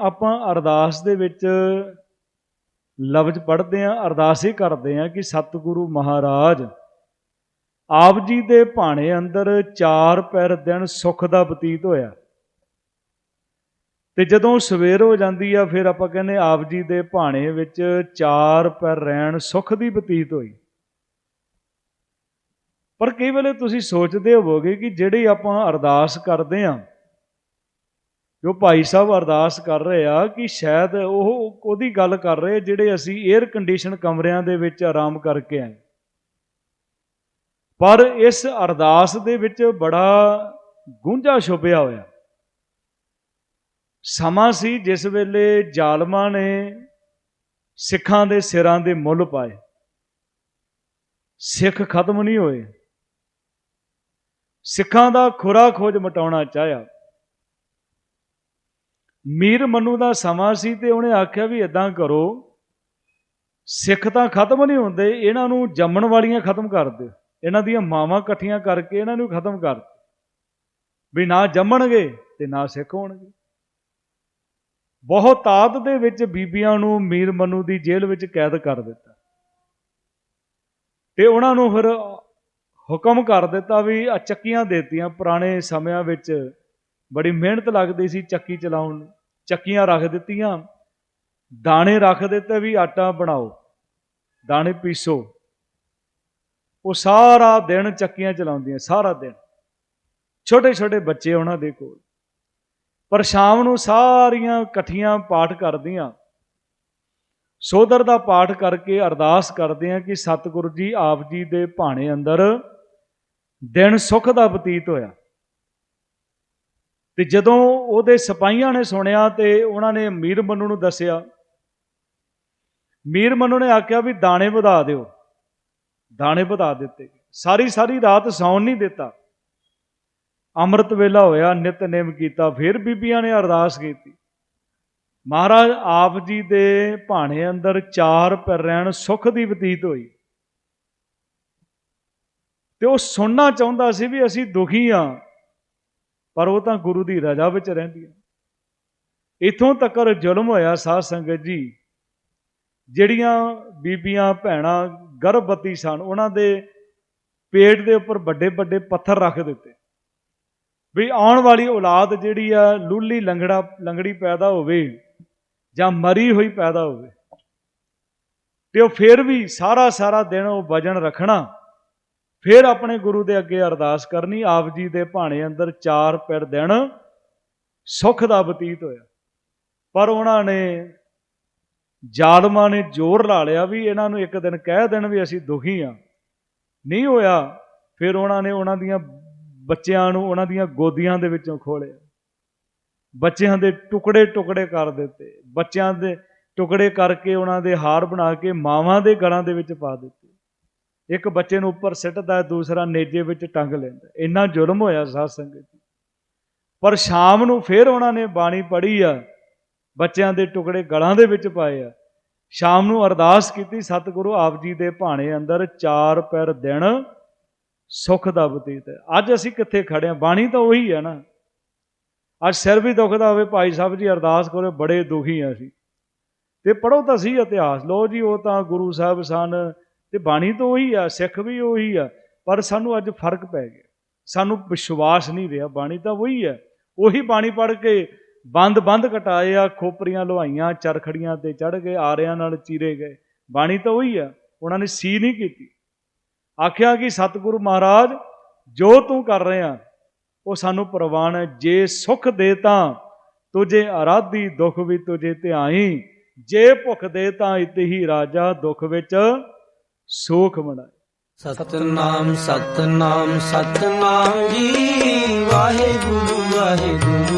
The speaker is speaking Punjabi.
ਆਪਾਂ ਅਰਦਾਸ ਦੇ ਵਿੱਚ ਲਫ਼ਜ਼ ਪੜ੍ਹਦੇ ਆਂ ਅਰਦਾਸ ਹੀ ਕਰਦੇ ਆਂ ਕਿ ਸਤਿਗੁਰੂ ਮਹਾਰਾਜ, ਆਪ ਜੀ ਦੇ ਭਾਣੇ ਅੰਦਰ ਚਾਰ ਪੈਰ ਦਿਨ ਸੁੱਖ ਦਾ ਬਤੀਤ ਹੋਇਆ। ਤੇ ਜਦੋਂ ਸਵੇਰ ਹੋ ਜਾਂਦੀ ਆ, ਫਿਰ ਆਪਾਂ ਕਹਿੰਦੇ ਆਪ ਜੀ ਦੇ ਭਾਣੇ ਵਿੱਚ ਚਾਰ ਪੈਰ ਰਹਿਣ ਸੁੱਖ ਦੀ ਬਤੀਤ ਹੋਈ। ਪਰ ਕਈ ਵੇਲੇ ਤੁਸੀਂ ਸੋਚਦੇ ਹੋਵੋਗੇ ਕਿ ਜਿਹੜੀ ਆਪਾਂ ਅਰਦਾਸ ਕਰਦੇ ਆਂ ਜੋ ਭਾਈ ਸਾਹਿਬ ਅਰਦਾਸ ਕਰ ਰਹੇ ਆ ਕਿ ਸ਼ਾਇਦ ਉਹ ਉਹਦੀ ਗੱਲ ਕਰ ਰਹੇ ਜਿਹੜੇ ਅਸੀਂ 에ਅਰ ਕੰਡੀਸ਼ਨ ਕਮਰਿਆਂ ਦੇ ਵਿੱਚ ਆਰਾਮ ਕਰਕੇ ਆਏ। ਪਰ ਇਸ ਅਰਦਾਸ ਦੇ ਵਿੱਚ ਬੜਾ ਗੁੰਝਾ ਛੁਪਿਆ ਹੋਇਆ। ਸਮਾਂ ਸੀ ਜਿਸ ਵੇਲੇ ਜ਼ਾਲਮਾਂ ਨੇ ਸਿੱਖਾਂ ਦੇ ਸਿਰਾਂ ਦੇ ਮੁੱਲ ਪਾਏ। ਸਿੱਖ ਖਤਮ ਨਹੀਂ ਹੋਏ। ਸਿੱਖਾਂ ਦਾ ਖੁਰਾ ਖੋਜ ਮਟਾਉਣਾ ਚਾਹਿਆ। ਮੀਰ ਮਨੂ ਦਾ ਸਮਾਂ ਸੀ ਤੇ ਉਹਨੇ ਆਖਿਆ ਵੀ ਇਦਾਂ ਕਰੋ ਸਿੱਖ ਤਾਂ ਖਤਮ ਨਹੀਂ ਹੁੰਦੇ, ਇਹਨਾਂ ਨੂੰ ਜੰਮਣ ਵਾਲੀਆਂ ਖਤਮ ਕਰ ਦਿਓ। ਇਹਨਾਂ ਦੀਆਂ ਮਾਵਾਂ ਇਕੱਠੀਆਂ ਕਰਕੇ ਇਹਨਾਂ ਨੂੰ ਖਤਮ ਕਰ ਵੀ ਨਾ ਜੰਮਣਗੇ ਤੇ ਨਾ ਸਿੱਖ ਹੋਣਗੇ। ਬਹੁਤ ਤਾਤ ਦੇ ਵਿੱਚ ਬੀਬੀਆਂ ਨੂੰ ਮੀਰ ਮਨੂ ਦੀ ਜੇਲ੍ਹ ਵਿੱਚ ਕੈਦ ਕਰ ਦਿੱਤਾ। ਤੇ ਉਹਨਾਂ ਨੂੰ ਫਿਰ ਹੁਕਮ ਕਰ ਦਿੱਤਾ ਵੀ ਆ ਚੱਕੀਆਂ ਦੇਤੀਆਂ ਪੁਰਾਣੇ ਸਮਿਆਂ ਵਿੱਚ। ਬੜੀ ਮਿਹਨਤ ਲੱਗਦੀ ਸੀ ਚੱਕੀ ਚਲਾਉਣ ਨੂੰ। ਚੱਕੀਆਂ ਰੱਖ ਦਿੱਤੀਆਂ, ਦਾਣੇ ਰੱਖ ਦਿੱਤੇ ਵੀ ਆਟਾ ਬਣਾਓ, ਦਾਣੇ ਪੀਸੋ। ਉਹ ਸਾਰਾ ਦਿਨ ਚੱਕੀਆਂ ਚਲਾਉਂਦੀਆਂ, ਸਾਰਾ ਦਿਨ। ਛੋਟੇ ਛੋਟੇ ਬੱਚੇ ਉਹਨਾਂ ਦੇ ਕੋਲ। ਪਰ ਸ਼ਾਮ ਨੂੰ ਸਾਰੀਆਂ ਇਕੱਠੀਆਂ ਪਾਠ ਕਰਦੀਆਂ। ਸੋਦਰ ਦਾ ਪਾਠ ਕਰਕੇ ਅਰਦਾਸ ਕਰਦੇ ਆ ਕਿ ਸਤਿਗੁਰੂ ਜੀ ਆਪ ਜੀ ਦੇ ਭਾਣੇ ਅੰਦਰ ਦਿਨ ਸੁੱਖ ਦਾ ਬਤੀਤ ਹੋਇਆ। ਤੇ ਜਦੋਂ ਉਹਦੇ ਸਿਪਾਹੀਆਂ ਨੇ ਸੁਣਿਆ ਤੇ ਉਹਨਾਂ ਨੇ ਮੀਰ ਮਨੂ ਨੂੰ ਦੱਸਿਆ, ਮੀਰ ਮਨੂ ਨੇ ਆਖਿਆ ਵੀ ਦਾਣੇ ਵਧਾ ਦਿਓ। ਦਾਣੇ ਵਧਾ ਦਿੱਤੇ। ਸਾਰੀ ਸਾਰੀ ਰਾਤ ਸੌਣ ਨਹੀਂ ਦਿੱਤਾ। ਅੰਮ੍ਰਿਤ ਵੇਲਾ ਹੋਇਆ ਨਿਤਨੇਮ ਕੀਤਾ, ਫਿਰ ਬੀਬੀਆਂ ਨੇ ਅਰਦਾਸ ਕੀਤੀ। ਮਹਾਰਾਜ ਆਪ ਜੀ ਦੇ ਭਾਣੇ ਅੰਦਰ ਚਾਰ ਪੈਰ ਰਹਿਣ ਸੁੱਖ ਦੀ ਬਤੀਤ ਹੋਈ। ਤੇ ਉਹ ਸੁਣਨਾ ਚਾਹੁੰਦਾ ਸੀ ਵੀ ਅਸੀਂ ਦੁਖੀ ਆ। ਪਰ ਉਹ ਤਾਂ ਗੁਰੂ ਦੀ ਰਜ਼ਾ ਵਿੱਚ ਰਹਿੰਦੀਆਂ ਇਥੋਂ ਤੱਕ ਜ਼ੁਲਮ ਹੋਇਆ ਸਾਧ ਸੰਗਤ ਜੀ, ਜਿਹੜੀਆਂ ਬੀਬੀਆਂ, ਭੈਣਾਂ ਗਰਭਵਤੀ ਸਨ, ਉਹਨਾਂ ਦੇ ਪੇਟ ਦੇ ਉੱਪਰ ਵੱਡੇ ਵੱਡੇ ਪੱਥਰ ਰੱਖ ਦਿੱਤੇ। ਵੀ ਆਉਣ ਵਾਲੀ ਔਲਾਦ ਜਿਹੜੀ ਆ, ਲੂਲੀ ਲੰਗੜਾ, ਲੰਗੜੀ ਪੈਦਾ ਹੋਵੇ ਜਾਂ ਮਰੀ ਹੋਈ ਪੈਦਾ ਹੋਵੇ, ਤੇ ਉਹ ਫਿਰ ਵੀ ਸਾਰਾ ਸਾਰਾ ਦਿਨ ਉਹ ਵਜਨ ਰੱਖਣਾ ਫਿਰ ਆਪਣੇ ਗੁਰੂ ਦੇ ਅੱਗੇ ਅਰਦਾਸ ਕਰਨੀ, ਆਪ ਜੀ ਦੇ ਭਾਣੇ ਅੰਦਰ ਚਾਰ ਪੈਰ ਦਿਨ ਸੁੱਖ ਦਾ ਬਤੀਤ ਹੋਇਆ। ਪਰ ਉਹਨਾਂ ਨੇ ਜ਼ਾਲਮਾਂ ਨੇ ਜ਼ੋਰ ਲਾ ਲਿਆ ਵੀ ਇਹਨਾਂ ਨੂੰ ਇੱਕ ਦਿਨ ਕਹਿ ਦੇਣ ਵੀ ਅਸੀਂ ਦੁਖੀ ਆ ਨਹੀਂ ਹੋਇਆ, ਫਿਰ ਉਹਨਾਂ ਨੇ ਉਹਨਾਂ ਦੀਆਂ ਬੱਚਿਆਂ ਨੂੰ ਉਹਨਾਂ ਦੀਆਂ ਗੋਦੀਆਂ ਦੇ ਵਿੱਚੋਂ ਖੋਲਿਆ। ਬੱਚਿਆਂ ਦੇ ਟੁਕੜੇ ਟੁਕੜੇ ਕਰ ਦਿੱਤੇ। ਬੱਚਿਆਂ ਦੇ ਟੁਕੜੇ ਕਰਕੇ ਉਹਨਾਂ ਦੇ ਹਾਰ ਬਣਾ ਕੇ ਮਾਵਾਂ ਦੇ ਗਲਾਂ ਦੇ ਵਿੱਚ ਪਾ ਦਿੱਤੇ। ਇੱਕ ਬੱਚੇ ਨੂੰ ਉੱਪਰ ਸਿੱਟਦਾ, ਦੂਸਰਾ ਨੇਜੇ ਵਿੱਚ ਟੰਗ ਲੈਂਦਾ। ਇੰਨਾ ਜ਼ੁਲਮ ਹੋਇਆ ਸਾਧ ਸੰਗਤ ਜੀ। ਪਰ ਸ਼ਾਮ ਨੂੰ ਫਿਰ ਉਹਨਾਂ ਨੇ ਬਾਣੀ ਪੜ੍ਹੀ ਆ, ਬੱਚਿਆਂ ਦੇ ਟੁਕੜੇ ਗਲਾਂ ਦੇ ਵਿੱਚ ਪਾਏ ਆ। ਸ਼ਾਮ ਨੂੰ ਅਰਦਾਸ ਕੀਤੀ, ਸਤਿਗੁਰੂ ਆਪ ਜੀ ਦੇ ਭਾਣੇ ਅੰਦਰ ਚਾਰ ਪੈਰ ਦਿਨ ਸੁੱਖ ਦਾ ਬਤੀਤ ਹੈ। ਅੱਜ ਅਸੀਂ ਕਿੱਥੇ ਖੜੇ ਆ ਬਾਣੀ ਤਾਂ ਉਹੀ ਹੈ ਨਾ। ਅੱਜ ਸਿਰ ਵੀ ਦੁਖਦਾ ਹੋਵੇ, ਭਾਈ ਸਾਹਿਬ ਜੀ ਅਰਦਾਸ ਕਰੋ, ਬੜੇ ਦੁਖੀ ਆ ਅਸੀਂ। ਤੇ ਪੜੋ ਤਾਂ ਸੀ ਇਤਿਹਾਸ। ਲੋ ਜੀ, ਉਹ ਤਾਂ ਗੁਰੂ ਸਾਹਿਬ ਸਨ ਤੇ ਬਾਣੀ ਤਾਂ ਉਹੀ ਆ, ਸਿੱਖ ਵੀ ਉਹੀ ਆ, ਪਰ ਸਾਨੂੰ ਅੱਜ ਫ਼ਰਕ ਪੈ ਗਿਆ। ਸਾਨੂੰ ਵਿਸ਼ਵਾਸ ਨਹੀਂ ਰਿਹਾ, ਬਾਣੀ ਤਾਂ ਉਹੀ ਹੈ ਉਹੀ ਬਾਣੀ ਪੜ੍ਹ ਕੇ ਬੰਦ ਬੰਦ ਕਟਾਏ ਆ ਖੋਪਰੀਆਂ ਲੋਹਾਈਆਂ, ਚਰਖੜੀਆਂ ਤੇ ਚੜ ਗਏ ਆਰਿਆਂ ਨਾਲ ਚੀਰੇ ਗਏ। ਬਾਣੀ ਤਾਂ ਉਹੀ ਆ, ਉਹਨਾਂ ਨੇ ਸੀ ਨਹੀਂ ਕੀਤੀ। ਆਖਿਆ ਕਿ ਸਤਿਗੁਰੂ ਮਹਾਰਾਜ, ਜੋ ਤੂੰ ਕਰ ਰਿਹਾ, ਉਹ ਸਾਨੂੰ ਪ੍ਰਵਾਨ ਹੈ। ਜੇ ਸੁਖ ਦੇ ਤਾਂ ਤੁਝੇ ਅਰਾਧੀ ਦੁੱਖ ਵੀ ਤੁਝੇ ਧਿਆਈ। ਜੇ ਭੁੱਖ ਦੇ ਤਾਂ ਇਤ ਹੀ ਰਾਜਾ, ਦੁੱਖ ਵਿੱਚ ਸੋਖ ਮਨਾਏ ਸਤਨਾਮ ਸਤਨਾਮ ਸਤਨਾਮ ਜੀ ਵਾਹਿਗੁਰੂ ਵਾਹਿਗੁਰੂ।